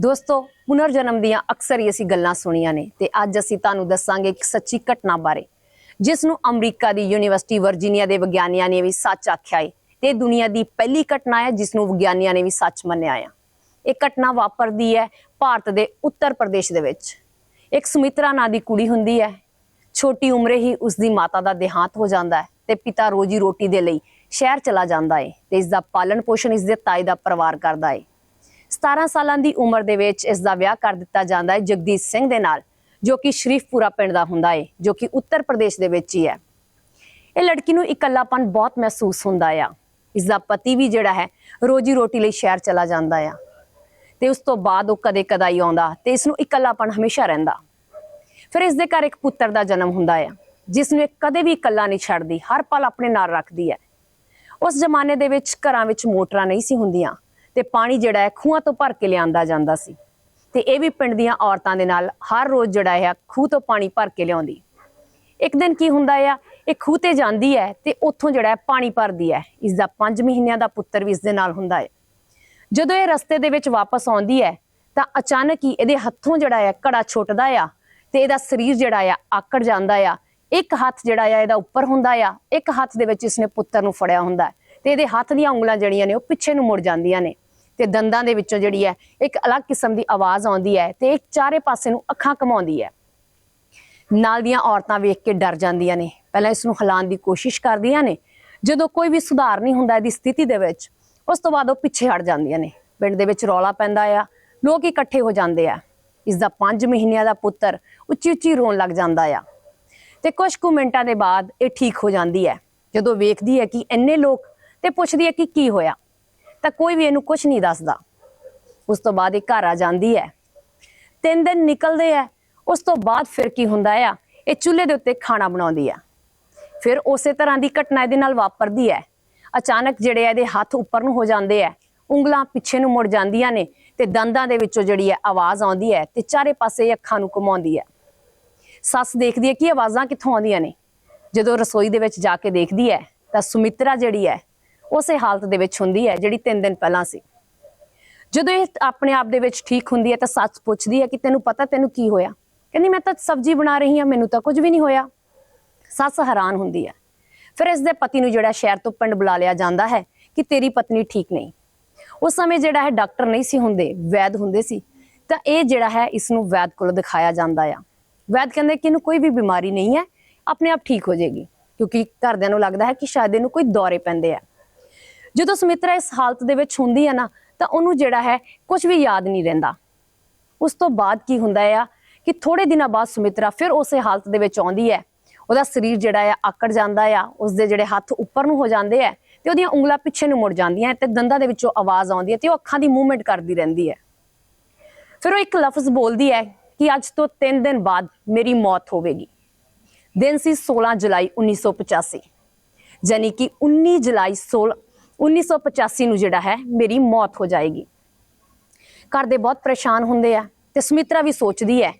ਦੋਸਤੋ ਪੁਨਰ ਜਨਮ ਦੀਆਂ ਅਕਸਰ ਹੀ ਅਸੀਂ ਗੱਲਾਂ ਸੁਣੀਆਂ ਨੇ ਤੇ ਅੱਜ ਅਸੀਂ ਤੁਹਾਨੂੰ ਦੱਸਾਂਗੇ ਇੱਕ ਸੱਚੀ ਘਟਨਾ ਬਾਰੇ, ਜਿਸ ਨੂੰ ਅਮਰੀਕਾ ਦੀ ਯੂਨੀਵਰਸਿਟੀ ਵਰਜੀਨੀਆ ਦੇ ਵਿਗਿਆਨੀਆਂ ਨੇ ਵੀ ਸੱਚ ਆਖਿਆ ਹੈ ਤੇ ਇਹ ਦੁਨੀਆ ਦੀ ਪਹਿਲੀ ਘਟਨਾ ਹੈ ਜਿਸ ਨੂੰ ਵਿਗਿਆਨੀਆਂ ਨੇ ਵੀ ਸੱਚ ਮੰਨਿਆ ਆ। ਇਹ ਘਟਨਾ ਵਾਪਰਦੀ ਹੈ ਭਾਰਤ ਦੇ ਉੱਤਰ ਪ੍ਰਦੇਸ਼ ਦੇ ਵਿੱਚ। ਇੱਕ ਸੁਮਿਤਰਾ ਨਾਂ ਦੀ ਕੁੜੀ ਹੁੰਦੀ ਹੈ, ਛੋਟੀ ਉਮਰੇ ਹੀ ਉਸ ਦੀ ਮਾਤਾ ਦਾ ਦੇਹਾਂਤ ਹੋ ਜਾਂਦਾ ਹੈ ਤੇ ਪਿਤਾ ਰੋਜੀ ਰੋਟੀ ਦੇ ਲਈ ਸ਼ਹਿਰ ਚਲਾ ਜਾਂਦਾ ਹੈ ਤੇ ਇਸ ਦਾ ਪਾਲਣ ਪੋਸ਼ਣ ਇਸ ਦੇ ਤਾਏ ਦਾ ਪਰਿਵਾਰ ਕਰਦਾ ਹੈ 17 ਸਾਲਾਂ ਦੀ ਉਮਰ ਦੇ ਵਿੱਚ ਇਸ ਦਾ ਵਿਆਹ ਕਰ ਦਿੱਤਾ ਜਾਂਦਾ ਹੈ ਜਗਦੀਸ਼ ਸਿੰਘ ਦੇ ਨਾਲ, ਜੋ ਕਿ ਸ਼ਰੀਫਪੁਰਾ ਪਿੰਡ ਦਾ ਹੁੰਦਾ ਹੈ, ਜੋ ਕਿ ਉੱਤਰ ਪ੍ਰਦੇਸ਼ ਦੇ ਵਿੱਚ ਹੀ ਹੈ। ਇਹ ਲੜਕੀ ਨੂੰ ਇਕੱਲਾਪਨ ਬਹੁਤ ਮਹਿਸੂਸ ਹੁੰਦਾ ਆ। ਇਸ ਦਾ ਪਤੀ ਵੀ ਜਿਹੜਾ ਹੈ, ਰੋਜੀ ਰੋਟੀ ਲਈ ਸ਼ਹਿਰ ਚਲਾ ਜਾਂਦਾ ਆ। ਤੇ ਉਸ ਤੋਂ ਬਾਅਦ ਉਹ ਕਦੇ ਕਦਾਈ ਆਉਂਦਾ ਤੇ ਇਸ ਨੂੰ ਇਕੱਲਾਪਨ ਹਮੇਸ਼ਾ ਰਹਿੰਦਾ। ਫਿਰ ਇਸ ਦੇ ਘਰ ਇੱਕ ਪੁੱਤਰ ਦਾ ਜਨਮ ਹੁੰਦਾ ਆ, ਜਿਸ ਨੂੰ ਇਹ ਕਦੇ ਵੀ ਇਕੱਲਾ ਨਹੀਂ ਛੱਡਦੀ, ਹਰ ਪਲ ਆਪਣੇ ਨਾਲ ਰੱਖਦੀ ਹੈ। ਉਸ ਜ਼ਮਾਨੇ ਦੇ ਵਿੱਚ ਘਰਾਂ ਵਿੱਚ ਮੋਟਰਾਂ ਨਹੀਂ ਸੀ ਹੁੰਦੀਆਂ ਤੇ ਪਾਣੀ ਜਿਹੜਾ ਹੈ ਖੂਹਾਂ ਤੋਂ ਭਰ ਕੇ ਲਿਆਂਦਾ ਜਾਂਦਾ ਸੀ। ਤੇ ਇਹ ਵੀ ਪਿੰਡ ਦੀਆਂ ਔਰਤਾਂ ਦੇ ਨਾਲ ਹਰ ਰੋਜ਼ ਜਿਹੜਾ ਹੈ ਖੂਹ ਤੋਂ ਪਾਣੀ ਭਰ ਕੇ ਲਿਆਉਂਦੀ। ਇੱਕ ਦਿਨ ਕੀ ਹੁੰਦਾ ਆ, ਇਹ ਖੂਹ ਤੇ ਜਾਂਦੀ ਹੈ ਤੇ ਉੱਥੋਂ ਜਿਹੜਾ ਪਾਣੀ ਭਰਦੀ ਹੈ। ਇਸ ਦਾ 5 ਮਹੀਨਿਆਂ ਦਾ ਪੁੱਤਰ ਵੀ ਇਸ ਦੇ ਨਾਲ ਹੁੰਦਾ ਹੈ। ਜਦੋਂ ਇਹ ਰਸਤੇ ਦੇ ਵਿੱਚ ਵਾਪਸ ਆਉਂਦੀ ਹੈ, ਤਾਂ ਅਚਾਨਕ ਹੀ ਇਹਦੇ ਹੱਥੋਂ ਜਿਹੜਾ ਹੈ ਘੜਾ ਛੁੱਟਦਾ ਆ ਤੇ ਇਹਦਾ ਸਰੀਰ ਜਿਹੜਾ ਆ, ਆਕੜ ਜਾਂਦਾ ਆ। ਇੱਕ ਹੱਥ ਜਿਹੜਾ ਆ, ਇਹਦਾ ਉੱਪਰ ਹੁੰਦਾ ਆ, ਇੱਕ ਹੱਥ ਦੇ ਵਿੱਚ ਇਸਨੇ ਪੁੱਤਰ ਨੂੰ ਫੜਿਆ ਹੁੰਦਾ ਹੈ। ਤੇ ਇਹਦੇ ਹੱਥ ਦੀਆਂ ਉਂਗਲਾਂ ਜਿਹੜੀਆਂ ਨੇ ਉਹ ਪਿੱਛੇ ਨੂੰ ਮੁੜ ਜਾਂਦੀਆਂ ਨੇ। ਤੇ ਦੰਦਾਂ ਦੇ ਵਿੱਚੋਂ ਜਿਹੜੀ ਹੈ, ਇੱਕ ਅਲੱਗ ਕਿਸਮ ਦੀ ਆਵਾਜ਼ ਆਉਂਦੀ ਹੈ ਤੇ ਇਹ ਚਾਰੇ ਪਾਸੇ ਨੂੰ ਅੱਖਾਂ ਕਮਾਉਂਦੀ ਹੈ। ਨਾਲ ਦੀਆਂ ਔਰਤਾਂ ਵੇਖ ਕੇ ਡਰ ਜਾਂਦੀਆਂ ਨੇ। ਪਹਿਲਾਂ ਇਸ ਨੂੰ ਹਿਲਾਉਣ ਦੀ ਕੋਸ਼ਿਸ਼ ਕਰਦੀਆਂ ਨੇ। ਜਦੋਂ ਕੋਈ ਵੀ ਸੁਧਾਰ ਨਹੀਂ ਹੁੰਦਾ ਇਹਦੀ ਸਥਿਤੀ ਦੇ ਵਿੱਚ, ਉਸ ਤੋਂ ਬਾਅਦ ਉਹ ਪਿੱਛੇ ਹਟ ਜਾਂਦੀਆਂ ਨੇ। ਪਿੰਡ ਦੇ ਵਿੱਚ ਰੌਲਾ ਪੈਂਦਾ ਆ, ਲੋਕ ਇਕੱਠੇ ਹੋ ਜਾਂਦੇ ਆ। ਇਸ ਦਾ 5 ਮਹੀਨਿਆਂ ਦਾ ਪੁੱਤਰ ਉੱਚੀ ਉੱਚੀ ਰੋਣ ਲੱਗ ਜਾਂਦਾ ਆ। ਤੇ ਕੁਝ ਕੁ ਮਿੰਟਾਂ ਦੇ ਬਾਅਦ ਇਹ ਠੀਕ ਹੋ ਜਾਂਦੀ ਹੈ। ਜਦੋਂ ਵੇਖਦੀ ਹੈ ਕਿ ਇੰਨੇ ਲੋਕ ਤੇ ਪੁੱਛਦੀ ਹੈ ਕਿ ਕੀ ਹੋਇਆ ਤਾਂ ਕੋਈ ਵੀ ਇਹਨੂੰ ਕੁਝ ਨਹੀਂ ਦੱਸਦਾ। ਉਸ ਤੋਂ ਬਾਅਦ ਇਹ ਘਰ ਆ ਜਾਂਦੀ ਹੈ। ਤਿੰਨ ਦਿਨ ਨਿਕਲਦੇ ਆ ਉਸ ਤੋਂ ਬਾਅਦ ਫਿਰ ਕੀ ਹੁੰਦਾ ਆ? ਇਹ ਚੁੱਲ੍ਹੇ ਦੇ ਉੱਤੇ ਖਾਣਾ ਬਣਾਉਂਦੀ ਆ। ਫਿਰ ਉਸੇ ਤਰ੍ਹਾਂ ਦੀ ਘਟਨਾ ਇਹਦੇ ਨਾਲ ਵਾਪਰਦੀ ਹੈ। ਅਚਾਨਕ ਜਿਹੜੇ ਇਹਦੇ ਹੱਥ ਉੱਪਰ ਨੂੰ ਹੋ ਜਾਂਦੇ ਆ ਉਂਗਲਾਂ ਪਿੱਛੇ ਨੂੰ ਮੁੜ ਜਾਂਦੀਆਂ ਨੇ ਤੇ ਦੰਦਾਂ ਦੇ ਵਿੱਚੋਂ ਜਿਹੜੀ ਹੈ ਆਵਾਜ਼ ਆਉਂਦੀ ਹੈ ਤੇ ਚਾਰੇ ਪਾਸੇ ਅੱਖਾਂ ਨੂੰ ਘੁਮਾਉਂਦੀ ਹੈ। ਸੱਸ ਦੇਖਦੀ ਹੈ ਕਿ ਆਵਾਜ਼ਾਂ ਕਿੱਥੋਂ ਆਉਂਦੀਆਂ ਨੇ। ਜਦੋਂ ਰਸੋਈ ਦੇ ਵਿੱਚ ਜਾ ਕੇ ਦੇਖਦੀ ਹੈ ਤਾਂ ਸੁਮਿਤਰਾ ਜਿਹੜੀ ਹੈ ਉਸੇ ਹਾਲਤ ਦੇ ਵਿੱਚ ਹੁੰਦੀ ਹੈ ਜਿਹੜੀ 3 ਦਿਨ ਪਹਿਲਾਂ ਸੀ। ਜਦੋਂ ਇਹ ਆਪਣੇ ਆਪ ਦੇ ਵਿੱਚ ਠੀਕ ਹੁੰਦੀ ਹੈ ਤਾਂ ਸੱਸ ਪੁੱਛਦੀ ਹੈ ਕਿ ਤੈਨੂੰ ਪਤਾ ਤੈਨੂੰ ਕੀ ਹੋਇਆ? ਕਹਿੰਦੀ, ਮੈਂ ਤਾਂ ਸਬਜ਼ੀ ਬਣਾ ਰਹੀ ਹਾਂ, ਮੈਨੂੰ ਤਾਂ ਕੁਝ ਵੀ ਨਹੀਂ ਹੋਇਆ। ਸੱਸ ਹੈਰਾਨ ਹੁੰਦੀ ਹੈ। ਫਿਰ ਇਸ ਦੇ ਪਤੀ ਨੂੰ ਜਿਹੜਾ ਸ਼ਹਿਰ ਤੋਂ ਪਿੰਡ ਬੁਲਾ ਲਿਆ ਜਾਂਦਾ ਹੈ ਕਿ ਤੇਰੀ ਪਤਨੀ ਠੀਕ ਨਹੀਂ। ਉਸ ਸਮੇਂ ਜਿਹੜਾ ਹੈ ਡਾਕਟਰ ਨਹੀਂ ਸੀ ਹੁੰਦੇ, ਵੈਦ ਹੁੰਦੇ ਸੀ, ਤਾਂ ਇਹ ਜਿਹੜਾ ਹੈ ਇਸ ਨੂੰ ਵੈਦ ਕੋਲ ਦਿਖਾਇਆ ਜਾਂਦਾ ਆ। ਵੈਦ ਕਹਿੰਦੇ ਕਿ ਇਹਨੂੰ ਕੋਈ ਵੀ ਬਿਮਾਰੀ ਨਹੀਂ ਹੈ, ਆਪਣੇ ਆਪ ਠੀਕ ਹੋ ਜਾਏਗੀ, ਕਿਉਂਕਿ ਘਰਦਿਆਂ ਨੂੰ ਲੱਗਦਾ ਹੈ ਕਿ ਸ਼ਾਇਦ ਇਹਨੂੰ ਕੋਈ ਦੌਰੇ ਪੈਂਦੇ ਆ। ਜਦੋਂ ਸੁਮਿਤਰਾ ਇਸ ਹਾਲਤ ਦੇ ਵਿੱਚ ਹੁੰਦੀ ਹੈ ਨਾ, ਤਾਂ ਉਹਨੂੰ ਜਿਹੜਾ ਹੈ ਕੁਝ ਵੀ ਯਾਦ ਨਹੀਂ ਰਹਿੰਦਾ। ਉਸ ਤੋਂ ਬਾਅਦ ਕੀ ਹੁੰਦਾ ਆ ਕਿ ਥੋੜੇ ਦਿਨਾਂ ਬਾਅਦ ਸੁਮਿਤਰਾ ਫਿਰ ਉਸੇ ਹਾਲਤ ਦੇ ਵਿੱਚ ਆਉਂਦੀ ਹੈ। ਉਹਦਾ ਸਰੀਰ ਜਿਹੜਾ ਆ ਆਕੜ ਜਾਂਦਾ ਆ, ਉਸਦੇ ਜਿਹੜੇ ਹੱਥ ਉੱਪਰ ਨੂੰ ਹੋ ਜਾਂਦੇ ਆ ਤੇ ਉਹਦੀਆਂ ਉਂਗਲਾਂ ਪਿੱਛੇ ਨੂੰ ਮੁੜ ਜਾਂਦੀਆਂ ਤੇ ਦੰਦਾਂ ਦੇ ਵਿੱਚੋਂ ਆਵਾਜ਼ ਆਉਂਦੀ ਹੈ ਤੇ ਉਹ ਅੱਖਾਂ ਦੀ ਮੂਵਮੈਂਟ ਕਰਦੀ ਰਹਿੰਦੀ ਹੈ। ਫਿਰ ਉਹ ਇੱਕ ਲਫ਼ਜ਼ ਬੋਲਦੀ ਹੈ ਕਿ ਅੱਜ ਤੋਂ 3 ਦਿਨ ਬਾਅਦ ਮੇਰੀ ਮੌਤ ਹੋਵੇਗੀ। ਦਿਨ ਸੀ 16 ਜੁਲਾਈ 1985 ਯਾਨੀ ਕਿ 19 ਜੁਲਾਈ 16 1985 ਨੂੰ ਜਿਹੜਾ ਹੈ, ਮੇਰੀ ਮੌਤ ਹੋ ਜਾਏਗੀ। ਘਰ ਦੇ ਬਹੁਤ ਪਰੇਸ਼ਾਨ ਹੁੰਦੇ ਆ ਤੇ ਸੁਮਿਤਰਾ ਵੀ ਸੋਚਦੀ ਹੈ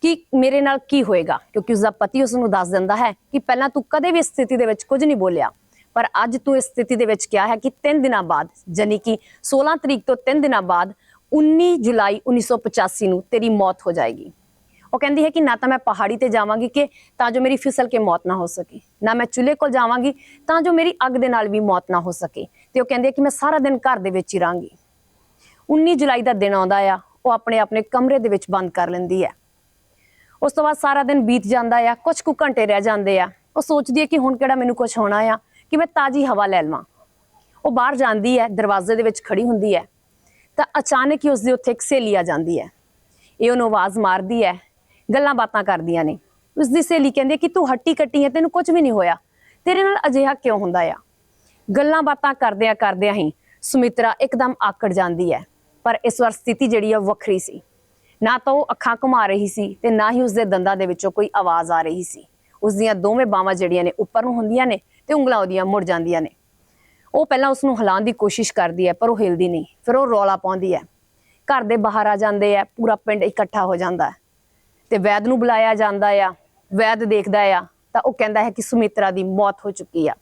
ਕਿ ਮੇਰੇ ਨਾਲ ਕੀ ਹੋਏਗਾ, ਕਿਉਂਕਿ ਉਸਦਾ ਪਤੀ ਉਸ ਨੂੰ ਦੱਸ ਦਿੰਦਾ ਹੈ ਕਿ ਪਹਿਲਾਂ ਤੂੰ ਕਦੇ ਵੀ ਇਸ ਸਥਿਤੀ ਦੇ ਵਿੱਚ ਕੁਝ ਨਹੀਂ ਬੋਲਿਆ, ਪਰ ਅੱਜ ਤੂੰ ਇਸ ਸਥਿਤੀ ਦੇ ਵਿੱਚ ਕਿਹਾ ਹੈ ਕਿ 3 ਦਿਨਾਂ ਬਾਅਦ ਯਾਨੀ ਕਿ 16 ਤਰੀਕ ਤੋਂ 3 ਦਿਨਾਂ ਬਾਅਦ 19 ਜੁਲਾਈ 1985 ਨੂੰ ਤੇਰੀ ਮੌਤ ਹੋ ਜਾਏਗੀ। ਉਹ ਕਹਿੰਦੀ ਹੈ ਕਿ ਨਾ ਤਾਂ ਮੈਂ ਪਹਾੜੀ ਤੇ ਜਾਵਾਂਗੀ ਕਿ ਤਾਂ ਜੋ ਮੇਰੀ ਫਿਸਲ ਕੇ ਮੌਤ ਨਾ ਹੋ ਸਕੇ, ਨਾ ਮੈਂ ਚੁੱਲ੍ਹੇ ਕੋਲ ਜਾਵਾਂਗੀ ਤਾਂ ਜੋ ਮੇਰੀ ਅੱਗ ਦੇ ਨਾਲ ਵੀ ਮੌਤ ਨਾ ਹੋ ਸਕੇ। ਤੇ ਉਹ ਕਹਿੰਦੀ ਹੈ ਕਿ ਮੈਂ ਸਾਰਾ ਦਿਨ ਘਰ ਦੇ ਵਿੱਚ ਹੀ ਰਾਂਗੀ 19 ਜੁਲਾਈ ਦਾ ਦਿਨ ਆਉਂਦਾ ਆ, ਉਹ ਆਪਣੇ ਆਪਣੇ ਕਮਰੇ ਦੇ ਵਿੱਚ ਬੰਦ ਕਰ ਲੈਂਦੀ ਹੈ ਉਸ ਤੋਂ ਬਾਅਦ ਸਾਰਾ ਦਿਨ ਬੀਤ ਜਾਂਦਾ ਆ ਕੁਝ ਕੁ ਘੰਟੇ ਰਹਿ ਜਾਂਦੇ ਆ। ਉਹ ਸੋਚਦੀ ਹੈ ਕਿ ਹੁਣ ਕਿਹੜਾ ਮੈਨੂੰ ਕੁਝ ਹੋਣਾ ਆ, ਕਿ ਮੈਂ ਤਾਜ਼ੀ ਹਵਾ ਲੈ ਲਵਾਂ। ਉਹ ਬਾਹਰ ਜਾਂਦੀ ਹੈ ਦਰਵਾਜ਼ੇ ਦੇ ਵਿੱਚ ਖੜੀ ਹੁੰਦੀ ਹੈ ਤਾਂ ਅਚਾਨਕ ਹੀ ਉਸ ਦੇ ਉੱਥੇ ਇੱਕ ਸਹੇਲੀ ਆ ਜਾਂਦੀ ਹੈ ਇਹ ਉਹਨੂੰ ਆਵਾਜ਼ ਮਾਰਦੀ ਹੈ ਗੱਲਾਂ ਬਾਤਾਂ ਕਰਦੀਆਂ ਨੇ। ਉਸ ਦੀ ਸਹੇਲੀ ਕਹਿੰਦੀ ਕਿ ਤੂੰ ਹੱਟੀ ਕੱਟੀ ਹੈ ਤੈਨੂੰ ਕੁਝ ਵੀ ਨਹੀਂ ਹੋਇਆ। ਤੇਰੇ ਨਾਲ ਅਜਿਹਾ ਕਿਉਂ ਹੁੰਦਾ ਆ? ਗੱਲਾਂ ਬਾਤਾਂ ਕਰਦਿਆਂ ਕਰਦਿਆਂ ਹੀ ਸੁਮਿਤਰਾ ਇੱਕਦਮ ਆਕੜ ਜਾਂਦੀ ਹੈ। ਪਰ ਇਸ ਵਾਰ ਸਥਿਤੀ ਜਿਹੜੀ ਆ ਉਹ ਵੱਖਰੀ ਸੀ। ਨਾ ਤਾਂ ਉਹ ਅੱਖਾਂ ਘੁਮਾ ਰਹੀ ਸੀ ਤੇ ਨਾ ਹੀ ਉਸਦੇ ਦੰਦਾਂ ਦੇ ਵਿੱਚੋਂ ਕੋਈ ਆਵਾਜ਼ ਆ ਰਹੀ ਸੀ। ਉਸ ਦੀਆਂ ਦੋਵੇਂ ਬਾਹਾਂ ਜਿਹੜੀਆਂ ਨੇ ਉੱਪਰ ਨੂੰ ਹੁੰਦੀਆਂ ਨੇ ਤੇ ਉਂਗਲਾਂ ਉਹਦੀਆਂ ਮੁੜ ਜਾਂਦੀਆਂ ਨੇ। ਉਹ ਪਹਿਲਾਂ ਉਸ ਨੂੰ ਹਿਲਾਉਣ ਦੀ ਕੋਸ਼ਿਸ਼ ਕਰਦੀ ਹੈ, ਪਰ ਉਹ ਹਿਲਦੀ ਨਹੀਂ। ਫਿਰ ਉਹ ਰੌਲਾ ਪਾਉਂਦੀ ਹੈ। ਘਰ ਦੇ ਬਾਹਰ ਆ ਜਾਂਦੇ ਆ, ਪੂਰਾ ਪਿੰਡ ਇਕੱਠਾ ਹੋ ਜਾਂਦਾ ਹੈ। ਤੇ ਵੈਦ ਨੂੰ ਬੁਲਾਇਆ ਜਾਂਦਾ ਆ, ਵੈਦ ਦੇਖਦਾ ਆ ਤਾਂ ਉਹ ਕਹਿੰਦਾ ਹੈ ਕਿ ਸੁਮਿਤਰਾ ਦੀ ਮੌਤ ਹੋ ਚੁੱਕੀ ਆ।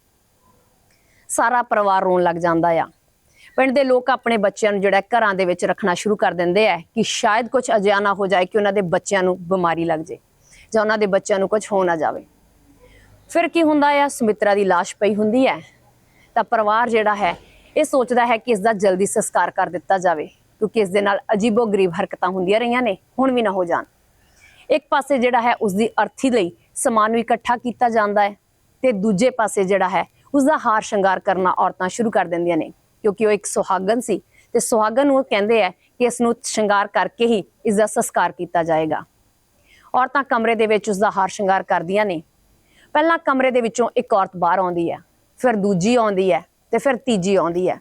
ਸਾਰਾ ਪਰਿਵਾਰ ਰੋਣ ਲੱਗ ਜਾਂਦਾ ਆ। ਪਿੰਡ ਦੇ ਲੋਕ ਆਪਣੇ ਬੱਚਿਆਂ ਨੂੰ ਜਿਹੜਾ ਘਰਾਂ ਦੇ ਵਿੱਚ ਰੱਖਣਾ ਸ਼ੁਰੂ ਕਰ ਦਿੰਦੇ ਆ ਕਿ ਸ਼ਾਇਦ ਕੁਝ ਅਜਿਹਾ ਨਾ ਹੋ ਜਾਏ ਕਿ ਉਹਨਾਂ ਦੇ ਬੱਚਿਆਂ ਨੂੰ ਬਿਮਾਰੀ ਲੱਗ ਜੇ ਜਾਂ ਉਹਨਾਂ ਦੇ ਬੱਚਿਆਂ ਨੂੰ ਕੁਝ ਹੋ ਨਾ ਜਾਵੇ। ਫਿਰ ਕੀ ਹੁੰਦਾ ਆ? ਸੁਮਿਤਰਾ ਦੀ লাশ ਪਈ ਹੁੰਦੀ ਹੈ ਤਾਂ ਪਰਿਵਾਰ ਜਿਹੜਾ ਹੈ, ਇਹ ਸੋਚਦਾ ਹੈ ਕਿ ਇਸ ਦਾ ਜਲਦੀ ਸੰਸਕਾਰ ਕਰ ਦਿੱਤਾ ਜਾਵੇ ਕਿਉਂਕਿ ਇਸ ਦੇ ਨਾਲ ਅਜੀਬੋ-ਗਰੀਬ ਹਰਕਤਾਂ ਹੁੰਦੀਆਂ ਰਹੀਆਂ ਨੇ, ਹੁਣ ਵੀ ਨਾ ਹੋ ਜਾਣ। ਇੱਕ ਪਾਸੇ ਜਿਹੜਾ ਹੈ ਉਸ ਦੀ ਅਰਥੀ ਲਈ ਸਮਾਨ ਨੂੰ ਇਕੱਠਾ ਕੀਤਾ ਜਾਂਦਾ ਹੈ ਤੇ ਦੂਜੇ ਪਾਸੇ ਜਿਹੜਾ ਹੈ ਉਸ ਦਾ ਹਾਰ ਸ਼ਿੰਗਾਰ ਕਰਨਾ ਔਰਤਾਂ ਸ਼ੁਰੂ ਕਰ ਦਿੰਦੀਆਂ ਨੇ, ਕਿਉਂਕਿ ਉਹ ਇੱਕ ਸੁਹਾਗਨ ਸੀ ਤੇ ਸੁਹਾਗਨ ਨੂੰ ਉਹ ਕਹਿੰਦੇ ਆ ਕਿ ਇਸ ਨੂੰ ਸ਼ਿੰਗਾਰ ਕਰਕੇ ਹੀ ਇਸ ਦਾ ਸੰਸਕਾਰ ਕੀਤਾ ਜਾਏਗਾ। ਔਰਤਾਂ ਕਮਰੇ ਦੇ ਵਿੱਚ ਉਸ ਦਾ ਹਾਰ ਸ਼ਿੰਗਾਰ ਕਰਦੀਆਂ ਨੇ। ਪਹਿਲਾਂ ਕਮਰੇ ਦੇ ਵਿੱਚੋਂ ਇੱਕ ਔਰਤ ਬਾਹਰ ਆਉਂਦੀ ਹੈ, ਫਿਰ ਦੂਜੀ ਆਉਂਦੀ ਹੈ ਤੇ ਫਿਰ ਤੀਜੀ ਆਉਂਦੀ ਹੈ।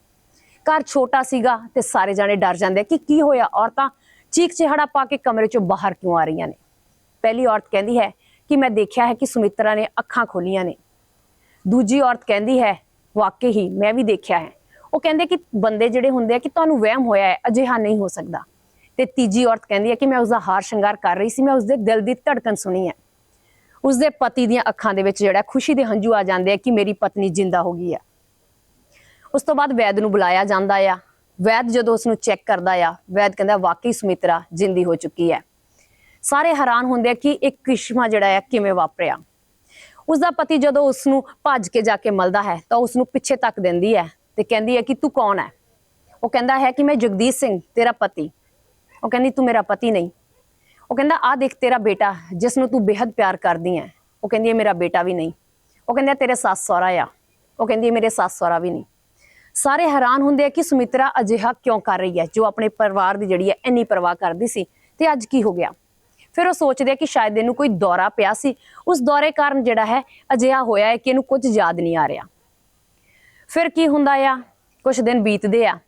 ਘਰ ਛੋਟਾ ਸੀਗਾ ਤੇ ਸਾਰੇ ਜਾਣੇ ਡਰ ਜਾਂਦੇ ਕਿ ਕੀ ਹੋਇਆ, ਔਰਤਾਂ ਚੀਕ ਚਿਹੜਾ ਪਾ ਕੇ ਕਮਰੇ ਚੋਂ ਬਾਹਰ ਕਿਉਂ ਆ ਰਹੀਆਂ ਨੇ? ਪਹਿਲੀ ਔਰਤ ਕਹਿੰਦੀ ਹੈ ਕਿ ਮੈਂ ਦੇਖਿਆ ਹੈ ਕਿ ਸੁਮਿਤਰਾ ਨੇ ਅੱਖਾਂ ਖੋਲੀਆਂ ਨੇ। ਦੂਜੀ ਔਰਤ ਕਹਿੰਦੀ ਹੈ, ਵਾਕਈ ਹੀ ਮੈਂ ਵੀ ਦੇਖਿਆ ਹੈ। ਉਹ ਕਹਿੰਦੇ ਕਿ ਬੰਦੇ ਜਿਹੜੇ ਹੁੰਦੇ ਆ ਕਿ ਤੁਹਾਨੂੰ ਵਹਿਮ ਹੋਇਆ ਹੈ, ਅਜਿਹਾ ਨਹੀਂ ਹੋ ਸਕਦਾ। ਤੇ ਤੀਜੀ ਔਰਤ ਕਹਿੰਦੀ ਹੈ ਕਿ ਮੈਂ ਉਸ ਦਾ ਹਾਰ ਸ਼ਿੰਗਾਰ ਕਰ ਰਹੀ ਸੀ, ਮੈਂ ਉਸ ਦੇ ਦਿਲ ਦੀ ਧੜਕਨ ਸੁਣੀ ਹੈ। ਉਸ ਦੇ ਪਤੀ ਦੀਆਂ ਅੱਖਾਂ ਦੇ ਵਿੱਚ ਜਿਹੜਾ ਖੁਸ਼ੀ ਦੇ ਹੰਝੂ ਆ ਜਾਂਦੇ ਆ ਕਿ ਮੇਰੀ ਪਤਨੀ ਜਿੰਦਾ ਹੋ ਗਈ ਹੈ ਉਸ ਤੋਂ ਬਾਅਦ ਵੈਦ ਨੂੰ ਬੁਲਾਇਆ ਜਾਂਦਾ ਆ। ਵੈਦ ਜਦੋਂ ਉਸ ਨੂੰ ਚੈੱਕ ਕਰਦਾ ਆ, ਵੈਦ ਕਹਿੰਦਾ, ਵਾਕਈ ਸੁਮਿਤਰਾ, ਜਿੰਦੀ ਹੋ ਚੁੱਕੀ ਹੈ। ਸਾਰੇ ਹੈਰਾਨ ਹੁੰਦੇ ਆ ਕਿ ਇੱਕ ਕ੍ਰਿਸ਼ਮਾ ਜਿਹੜਾ ਆ, ਕਿਵੇਂ ਵਾਪਰਿਆ? ਉਸ ਦਾ ਪਤੀ ਜਦੋਂ ਉਸ ਨੂੰ ਭੱਜ ਕੇ ਜਾ ਕੇ ਮਿਲਦਾ ਹੈ, ਤਾਂ ਉਸ ਨੂੰ ਪਿੱਛੇ ਤੱਕ ਦਿੰਦੀ ਹੈ ਤੇ ਕਹਿੰਦੀ ਹੈ ਕਿ ਤੂੰ ਕੌਣ ਹੈ? ਉਹ ਕਹਿੰਦਾ ਹੈ ਕਿ ਮੈਂ ਜਗਦੀਸ਼ ਸਿੰਘ, ਤੇਰਾ ਪਤੀ। ਉਹ ਕਹਿੰਦੀ, ਤੂੰ ਮੇਰਾ ਪਤੀ ਨਹੀਂ। ਉਹ ਕਹਿੰਦਾ ਆ ਦੇਖ ਤੇਰਾ ਬੇਟਾ, ਜਿਸ ਨੂੰ ਤੂੰ ਬੇहद ਪਿਆਰ ਕਰਦੀ ਹੈ। ਉਹ ਕਹਿੰਦੀ ਹੈ, ਮੇਰਾ ਬੇਟਾ ਵੀ ਨਹੀਂ। ਉਹ ਕਹਿੰਦਾ ਤੇਰੇ ਸੱਸ ਸਹੁਰਾ ਆ। ਉਹ ਕਹਿੰਦੀ ਹੈ, ਮੇਰੇ ਸੱਸ ਸਹੁਰਾ ਵੀ ਨਹੀਂ। ਸਾਰੇ ਹੈਰਾਨ ਹੁੰਦੇ ਆ ਕਿ ਸੁਮਿਤਰਾ ਅਜਿਹਾ ਕਿਉਂ ਕਰ ਰਹੀ ਹੈ, ਜੋ ਆਪਣੇ ਪਰਿਵਾਰ ਦੀ ਜਿਹੜੀ ਹੈ, ਇੰਨੀ ਪਰਵਾਹ ਕਰਦੀ ਸੀ। ਤੇ ਅੱਜ ਕੀ ਹੋ ਗਿਆ? ਫਿਰ ਉਹ ਸੋਚਦੇ ਆ ਕਿ ਸ਼ਾਇਦ ਇਹਨੂੰ ਕੋਈ ਦੌਰਾ ਪਿਆ ਸੀ। ਉਸ ਦੌਰੇ ਕਾਰਨ ਜਿਹੜਾ ਹੈ, ਅਜਿਹਾ ਹੋਇਆ ਹੈ ਕਿ ਇਹਨੂੰ ਕੁਝ ਯਾਦ ਨਹੀਂ ਆ ਰਿਹਾ। ਫਿਰ ਕੀ ਹੁੰਦਾ ਆ? ਕੁਝ ਦਿਨ ਬੀਤਦੇ ਆ,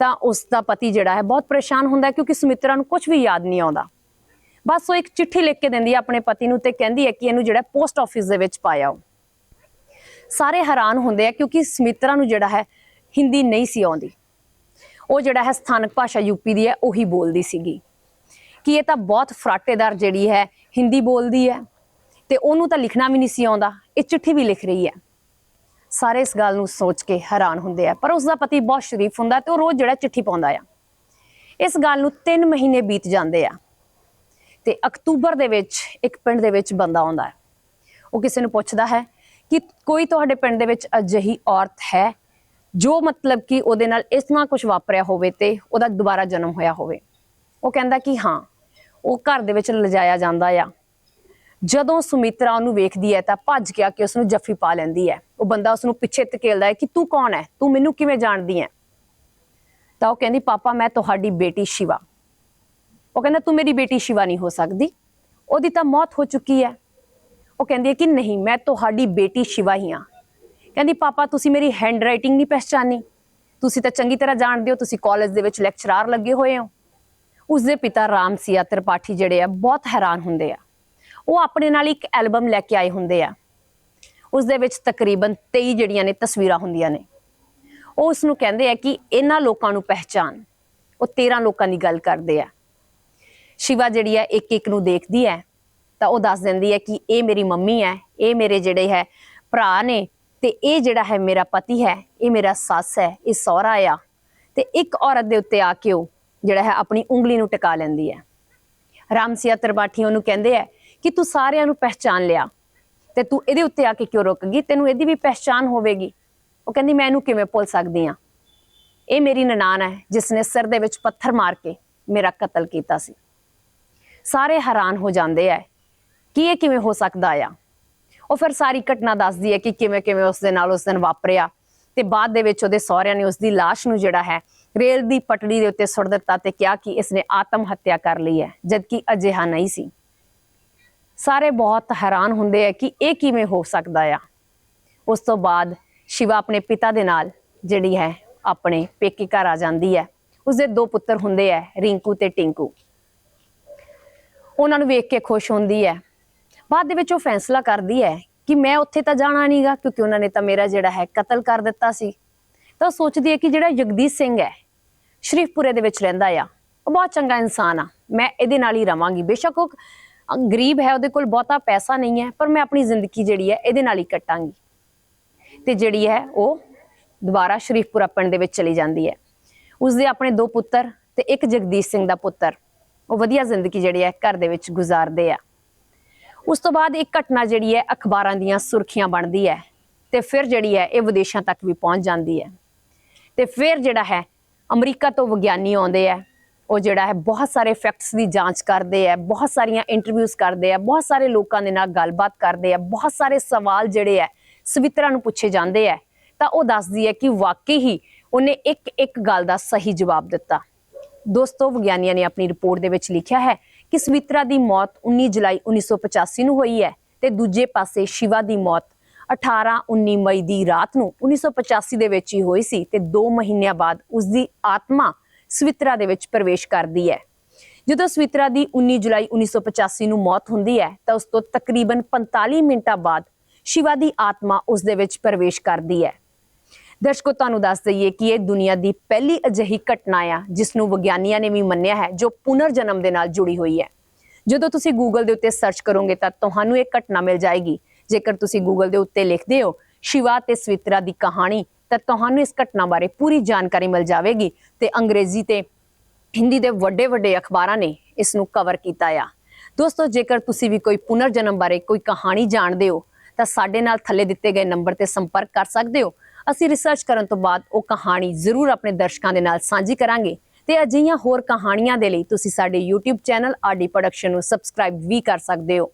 ਤਾਂ ਉਸ ਦਾ ਪਤੀ ਜਿਹੜਾ ਹੈ ਬਹੁਤ ਪਰੇਸ਼ਾਨ ਹੁੰਦਾ ਕਿਉਂਕਿ ਸੁਮਿਤਰਾ ਨੂੰ ਕੁਝ ਵੀ ਯਾਦ ਨਹੀਂ ਆਉਂਦਾ। ਬਸ ਉਹ ਇੱਕ ਚਿੱਠੀ ਲਿਖ ਕੇ ਦਿੰਦੀ ਹੈ ਆਪਣੇ ਪਤੀ ਨੂੰ ਤੇ ਕਹਿੰਦੀ ਹੈ ਕਿ ਇਹਨੂੰ ਜਿਹੜਾ ਪੋਸਟ ਆਫਿਸ ਦੇ ਵਿੱਚ ਪਾਇਆ ਸਾਰੇ ਹੈਰਾਨ ਹੁੰਦੇ ਆ ਕਿਉਂਕਿ ਸੁਮਿਤਰਾ ਨੂੰ ਜਿਹੜਾ ਹੈ ਹਿੰਦੀ ਨਹੀਂ ਸੀ ਆਉਂਦੀ। ਉਹ ਜਿਹੜਾ ਹੈ ਸਥਾਨਕ ਭਾਸ਼ਾ ਯੂਪੀ ਦੀ ਹੈ, ਉਹੀ ਬੋਲਦੀ ਸੀਗੀ। ਕਿ ਇਹ ਤਾਂ ਬਹੁਤ ਫਰਾਟੇਦਾਰ ਜਿਹੜੀ ਹੈ, ਹਿੰਦੀ ਬੋਲਦੀ ਹੈ। ਤੇ ਉਹਨੂੰ ਤਾਂ ਲਿਖਣਾ ਵੀ ਨਹੀਂ ਸੀ ਆਉਂਦਾ, ਇਹ ਚਿੱਠੀ ਵੀ ਲਿਖ ਰਹੀ ਹੈ। ਸਾਰੇ ਇਸ ਗੱਲ ਨੂੰ ਸੋਚ ਕੇ ਹੈਰਾਨ ਹੁੰਦੇ ਆ, ਪਰ ਉਸ ਦਾ ਪਤੀ ਬਹੁਤ ਸ਼ਰੀਫ ਹੁੰਦਾ ਤੇ ਉਹ ਰੋਜ਼ ਜਿਹੜਾ ਚਿੱਠੀ ਪਾਉਂਦਾ ਆ। ਇਸ ਗੱਲ ਨੂੰ 3 ਮਹੀਨੇ ਬੀਤ ਜਾਂਦੇ ਆ। ਤੇ ਅਕਤੂਬਰ ਦੇ ਵਿੱਚ ਇੱਕ ਪਿੰਡ ਦੇ ਵਿੱਚ ਬੰਦਾ ਆਉਂਦਾ ਹੈ। ਉਹ ਕਿਸੇ ਨੂੰ ਪੁੱਛਦਾ ਹੈ ਕਿ ਕੋਈ ਤੁਹਾਡੇ ਪਿੰਡ ਦੇ ਵਿੱਚ ਅਜਿਹੀ ਔਰਤ ਹੈ, ਜੋ ਮਤਲਬ ਕਿ ਉਹਦੇ ਨਾਲ ਇਸ ਤਰ੍ਹਾਂ ਕੁਝ ਵਾਪਰਿਆ ਹੋਵੇ ਤੇ ਉਹਦਾ ਦੁਬਾਰਾ ਜਨਮ ਹੋਇਆ ਹੋਵੇ। ਉਹ ਕਹਿੰਦਾ ਕਿ ਹਾਂ ਉਹ ਘਰ ਦੇ ਵਿੱਚ ਲਿਜਾਇਆ ਜਾਂਦਾ ਆ। ਜਦੋਂ ਸੁਮਿਤਰਾ ਉਹਨੂੰ ਵੇਖਦੀ ਹੈ ਤਾਂ ਭੱਜ ਕੇ ਆ ਕੇ ਉਸ ਨੂੰ ਜੱਫੀ ਪਾ ਲੈਂਦੀ ਹੈ। ਉਹ ਬੰਦਾ ਉਸ ਨੂੰ ਪਿੱਛੇ ਧਕੇਲਦਾ ਹੈ ਕਿ ਤੂੰ ਕੌਣ ਹੈ? ਤੂੰ ਮੈਨੂੰ ਕਿਵੇਂ ਜਾਣਦੀ ਹੈ? ਤਾਂ ਉਹ ਕਹਿੰਦੀ, ਪਾਪਾ, ਮੈਂ ਤੁਹਾਡੀ ਬੇਟੀ ਸ਼ਿਵਾ। ਉਹ ਕਹਿੰਦਾ, ਤੂੰ ਮੇਰੀ ਬੇਟੀ ਸ਼ਿਵਾ ਨਹੀਂ ਹੋ ਸਕਦੀ। ਉਹਦੀ ਤਾਂ ਮੌਤ ਹੋ ਚੁੱਕੀ ਹੈ। ਉਹ ਕਹਿੰਦੀ ਹੈ ਕਿ ਨਹੀਂ, ਮੈਂ ਤੁਹਾਡੀ ਬੇਟੀ ਸ਼ਿਵਾ ਹੀ ਹਾਂ। ਕਹਿੰਦੀ, ਪਾਪਾ, ਤੁਸੀਂ ਮੇਰੀ ਹੈਂਡ ਰਾਈਟਿੰਗ ਨਹੀਂ ਪਹਿਚਾਨੀ। ਤੁਸੀਂ ਤਾਂ ਚੰਗੀ ਤਰ੍ਹਾਂ ਜਾਣਦੇ ਹੋ, ਤੁਸੀਂ ਕਾਲਜ ਦੇ ਵਿੱਚ ਲੈਕਚਰਾਰ ਲੱਗੇ ਹੋਏ ਹੋ। ਉਸਦੇ ਪਿਤਾ ਰਾਮ ਸਿਆ ਤ੍ਰਿਪਾਠੀ ਜਿਹੜੇ ਆ, ਬਹੁਤ ਹੈਰਾਨ ਹੁੰਦੇ ਆ। ਉਹ ਆਪਣੇ ਨਾਲ ਇੱਕ ਐਲਬਮ ਲੈ ਕੇ ਆਏ ਹੁੰਦੇ ਆ। ਉਸ ਦੇ ਵਿੱਚ ਤਕਰੀਬਨ 23 ਜਿਹੜੀਆਂ ਨੇ ਤਸਵੀਰਾਂ ਹੁੰਦੀਆਂ ਨੇ। ਉਹ ਉਸ ਨੂੰ ਕਹਿੰਦੇ ਆ ਕਿ ਇਹਨਾਂ ਲੋਕਾਂ ਨੂੰ ਪਹਿਚਾਨ। ਉਹ 13 ਲੋਕਾਂ ਦੀ ਗੱਲ ਕਰਦੇ ਆ। ਸ਼ਿਵਾ ਜਿਹੜੀ ਹੈ ਇੱਕ ਇੱਕ ਨੂੰ ਦੇਖਦੀ ਹੈ ਤਾਂ ਉਹ ਦੱਸ ਦਿੰਦੀ ਹੈ ਕਿ ਇਹ ਮੇਰੀ ਮੰਮੀ ਹੈ ਇਹ ਮੇਰੇ ਜਿਹੜੇ ਹੈ ਭਰਾ ਨੇ, ਤੇ ਇਹ ਜਿਹੜਾ ਹੈ ਮੇਰਾ ਪਤੀ ਹੈ, ਇਹ ਮੇਰਾ ਸੱਸ ਹੈ, ਇਹ ਸਹੁਰਾ ਆ। ਤੇ ਇੱਕ ਔਰਤ ਦੇ ਉੱਤੇ ਆ ਕੇ ਉਹ ਜਿਹੜਾ ਹੈ, ਆਪਣੀ ਉਂਗਲੀ ਨੂੰ ਟਿਕਾ ਲੈਂਦੀ ਹੈ। ਰਾਮਸੀਆ ਤਰਬਾਠੀ ਉਹਨੂੰ ਕਹਿੰਦੇ ਆ ਕਿ ਤੂੰ ਸਾਰਿਆਂ ਨੂੰ ਪਹਿਚਾਨ ਲਿਆ ਤੇ ਤੂੰ ਇਹਦੇ ਉੱਤੇ ਆ ਕੇ ਕਿਉਂ ਰੁਕ ਗਈ? ਤੈਨੂੰ ਇਹਦੀ ਵੀ ਪਹਿਚਾਨ ਹੋਵੇਗੀ। ਉਹ ਕਹਿੰਦੀ, ਮੈਂ ਇਹਨੂੰ ਕਿਵੇਂ ਭੁੱਲ ਸਕਦੀ ਆ ਇਹ ਮੇਰੀ ਨਨਾਣ ਹੈ ਜਿਸ ਨੇ ਸਿਰ ਦੇ ਵਿੱਚ ਪੱਥਰ ਮਾਰ ਕੇ ਮੇਰਾ ਕਤਲ ਕੀਤਾ ਸੀ। ਸਾਰੇ ਹੈਰਾਨ ਹੋ ਜਾਂਦੇ ਆ ਕਿ ਇਹ ਕਿਵੇਂ ਹੋ ਸਕਦਾ ਆ। ਉਹ ਫਿਰ ਸਾਰੀ ਘਟਨਾ ਦੱਸਦੀ ਹੈ ਕਿ ਕਿਵੇਂ ਕਿਵੇਂ ਉਸ ਦੇ ਨਾਲ ਉਸ ਦਿਨ ਵਾਪਰਿਆ ਤੇ ਬਾਅਦ ਦੇ ਵਿੱਚ ਉਹਦੇ ਸਹੁਰਿਆਂ ਨੇ ਉਸ ਦੀ লাশ ਨੂੰ ਜਿਹੜਾ ਹੈ ਰੇਲ ਦੀ ਪਟੜੀ ਦੇ ਉੱਤੇ ਸੁੱਟ ਦਿੱਤਾ ਤੇ ਕਿਹਾ ਕਿ ਇਸਨੇ ਆਤਮ ਹੱਤਿਆ ਕਰ ਲਈ ਹੈ, ਜਦਕਿ ਅਜਿਹਾ ਨਹੀਂ ਸੀ। ਸਾਰੇ ਬਹੁਤ ਹੈਰਾਨ ਹੁੰਦੇ ਆ ਕਿ ਇਹ ਕਿਵੇਂ ਹੋ ਸਕਦਾ ਆ। ਉਸ ਤੋਂ ਬਾਅਦ ਸ਼ਿਵਾ ਆਪਣੇ ਪਿਤਾ ਦੇ ਨਾਲ, ਜਿਹੜੀ ਹੈ, ਆਪਣੇ ਪੇਕੇ ਘਰ ਆ ਜਾਂਦੀ ਹੈ। ਉਸਦੇ ਦੋ ਪੁੱਤਰ ਹੁੰਦੇ ਆ, ਰਿੰਕੂ ਤੇ ਟਿੰਕੂ। ਉਹਨਾਂ ਨੂੰ ਵੇਖ ਕੇ ਖੁਸ਼ ਹੁੰਦੀ ਹੈ। ਬਾਅਦ ਦੇ ਵਿੱਚ ਉਹ ਫੈਸਲਾ ਕਰਦੀ ਹੈ ਕਿ ਮੈਂ ਉੱਥੇ ਤਾਂ ਜਾਣਾ ਨਹੀਂਗਾ ਕਿਉਂਕਿ ਉਹਨਾਂ ਨੇ ਤਾਂ ਮੇਰਾ ਜਿਹੜਾ ਹੈ ਕਤਲ ਕਰ ਦਿੱਤਾ ਸੀ। ਤਾਂ ਉਹ ਸੋਚਦੀ ਹੈ ਕਿ ਜਿਹੜਾ ਜਗਦੀਸ਼ ਸਿੰਘ ਹੈ ਸ਼ਰੀਫਪੁਰੇ ਦੇ ਵਿੱਚ ਰਹਿੰਦਾ ਆ। ਉਹ ਬਹੁਤ ਚੰਗਾ ਇਨਸਾਨ ਆ। ਮੈਂ ਇਹਦੇ ਨਾਲ ਹੀ ਰਵਾਂਗੀ। ਬੇਸ਼ੱਕ ਉਹ ਗਰੀਬ ਹੈ, ਉਹਦੇ ਕੋਲ ਬਹੁਤਾ ਪੈਸਾ ਨਹੀਂ ਹੈ, ਪਰ ਮੈਂ ਆਪਣੀ ਜ਼ਿੰਦਗੀ ਜਿਹੜੀ ਹੈ, ਇਹਦੇ ਨਾਲ ਹੀ ਕੱਟਾਂਗੀ। ਤੇ ਜਿਹੜੀ ਹੈ, ਉਹ ਦੁਬਾਰਾ ਸ਼ਰੀਫਪੁਰਾ ਪਿੰਡ ਦੇ ਵਿੱਚ ਚਲੀ ਜਾਂਦੀ ਹੈ। ਉਸਦੇ ਆਪਣੇ ਦੋ ਪੁੱਤਰ ਤੇ ਇੱਕ ਜਗਦੀਸ਼ ਸਿੰਘ ਦਾ ਪੁੱਤਰ। ਉਹ ਵਧੀਆ ਜ਼ਿੰਦਗੀ ਜਿਹੜੀ ਹੈ, ਘਰ ਦੇ ਵਿੱਚ ਗੁਜ਼ਾਰਦੇ ਆ। ਉਸ ਤੋਂ ਬਾਅਦ ਇੱਕ ਘਟਨਾ ਜਿਹੜੀ ਹੈ, ਅਖਬਾਰਾਂ ਦੀਆਂ ਸੁਰਖੀਆਂ ਬਣਦੀ ਹੈ। ਤੇ ਫਿਰ ਜਿਹੜੀ ਹੈ, ਇਹ ਵਿਦੇਸ਼ਾਂ ਤੱਕ ਵੀ ਪਹੁੰਚ ਜਾਂਦੀ ਹੈ। ਤੇ ਫਿਰ ਜਿਹੜਾ ਹੈ ਅਮਰੀਕਾ ਤੋਂ ਵਿਗਿਆਨੀ ਆਉਂਦੇ ਆ। ਉਹ ਜਿਹੜਾ ਹੈ, ਬਹੁਤ ਸਾਰੇ ਫੈਕਟਸ ਦੀ ਜਾਂਚ ਕਰਦੇ ਆ, ਬਹੁਤ ਸਾਰੀਆਂ ਇੰਟਰਵਿਊਜ਼ ਕਰਦੇ ਆ, ਬਹੁਤ ਸਾਰੇ ਲੋਕਾਂ ਦੇ ਨਾਲ ਗੱਲਬਾਤ ਕਰਦੇ ਆ, ਬਹੁਤ ਸਾਰੇ ਸਵਾਲ ਜਿਹੜੇ ਆ, ਸਵਿਤਰਾ ਨੂੰ ਪੁੱਛੇ ਜਾਂਦੇ ਆ। ਤਾਂ ਉਹ ਦੱਸਦੀ ਹੈ ਕਿ ਵਾਕਈ ਹੀ ਉਹਨੇ ਇੱਕ ਇੱਕ ਗੱਲ ਦਾ ਸਹੀ ਜਵਾਬ ਦਿੱਤਾ। ਦੋਸਤੋ, ਵਿਗਿਆਨੀਆਂ ਨੇ ਆਪਣੀ ਰਿਪੋਰਟ ਦੇ ਵਿੱਚ ਲਿਖਿਆ ਹੈ ਕਿ ਸਵਿਤਰਾ ਦੀ ਮੌਤ 19 ਜੁਲਾਈ 1985 ਨੂੰ ਹੋਈ ਹੈ ਤੇ ਦੂਜੇ ਪਾਸੇ ਸ਼ਿਵਾ ਦੀ ਮੌਤ 18-19 ਮਈ ਦੀ ਰਾਤ ਨੂੰ 1985 ਦੇ ਵਿੱਚ ਹੀ ਹੋਈ ਸੀ ਤੇ 2 ਮਹੀਨਿਆਂ ਬਾਅਦ ਉਸ ਦੀ ਆਤਮਾ ਸਵਿਤਰਾ ਦੇ ਵਿੱਚ ਪ੍ਰਵੇਸ਼ ਕਰਦੀ ਹੈ। ਜਦੋਂ ਸਵਿਤਰਾ ਦੀ 19 ਜੁਲਾਈ 1985 ਨੂੰ ਮੌਤ ਹੁੰਦੀ ਹੈ, ਤਾਂ ਉਸ ਤੋਂ ਤਕਰੀਬਨ 45 ਮਿੰਟਾਂ ਬਾਅਦ ਸ਼ਿਵਾ ਦੀ ਆਤਮਾ ਉਸ ਦੇ ਵਿੱਚ ਪ੍ਰਵੇਸ਼ ਕਰਦੀ ਹੈ। ਦਰਸ਼ਕੋ, ਤੁਹਾਨੂੰ ਦੱਸ ਦਈਏ ਕਿ ਇਹ ਦੁਨੀਆ ਦੀ ਪਹਿਲੀ ਅਜਿਹੀ ਘਟਨਾ ਆ, ਜਿਸ ਨੂੰ ਵਿਗਿਆਨੀਆਂ ਨੇ ਵੀ ਮੰਨਿਆ ਹੈ, ਜੋ ਪੁਨਰ ਜਨਮ ਦੇ ਨਾਲ ਜੁੜੀ ਹੋਈ ਹੈ। ਜਦੋਂ ਤੁਸੀਂ ਗੂਗਲ ਦੇ ਉੱਤੇ ਸਰਚ ਕਰੋਗੇ, ਤਾਂ ਤੁਹਾਨੂੰ ਇਹ ਘਟਨਾ ਮਿਲ ਜਾਏਗੀ। ਜੇਕਰ ਤੁਸੀਂ ਗੂਗਲ ਦੇ ਉੱਤੇ ਲਿਖਦੇ ਹੋ, ਸ਼ਿਵਾ ਤੇ ਸਵਿਤਰਾ ਦੀ ਕਹਾਣੀ, ਤਾਂ ਤੁਹਾਨੂੰ ਇਸ ਘਟਨਾ ਬਾਰੇ ਪੂਰੀ ਜਾਣਕਾਰੀ ਮਿਲ ਜਾਵੇਗੀ ਤੇ ਅੰਗਰੇਜ਼ੀ ਤੇ ਹਿੰਦੀ ਦੇ ਵੱਡੇ ਵੱਡੇ ਅਖਬਾਰਾਂ ਨੇ ਇਸ ਨੂੰ ਕਵਰ ਕੀਤਾ ਆ। ਦੋਸਤੋ, ਜੇਕਰ ਤੁਸੀਂ ਵੀ ਕੋਈ ਪੁਨਰ ਜਨਮ ਬਾਰੇ ਕੋਈ ਕਹਾਣੀ ਜਾਣਦੇ ਹੋ, ਤਾਂ ਸਾਡੇ ਨਾਲ ਥੱਲੇ ਦਿੱਤੇ ਗਏ ਨੰਬਰ ਤੇ ਸੰਪਰਕ ਕਰ ਸਕਦੇ ਹੋ। ਅਸੀਂ ਰਿਸਰਚ ਕਰਨ ਤੋਂ ਬਾਅਦ ਉਹ ਕਹਾਣੀ ਜ਼ਰੂਰ ਆਪਣੇ ਦਰਸ਼ਕਾਂ ਦੇ ਨਾਲ ਸਾਂਝੀ ਕਰਾਂਗੇ ਤੇ ਅਜਿਹੀਆਂ ਹੋਰ ਕਹਾਣੀਆਂ ਦੇ ਲਈ ਤੁਸੀਂ ਸਾਡੇ YouTube ਚੈਨਲ ਆਰਡੀ ਪ੍ਰੋਡਕਸ਼ਨ ਨੂੰ ਸਬਸਕ੍ਰਾਈਬ ਵੀ ਕਰ ਸਕਦੇ ਹੋ।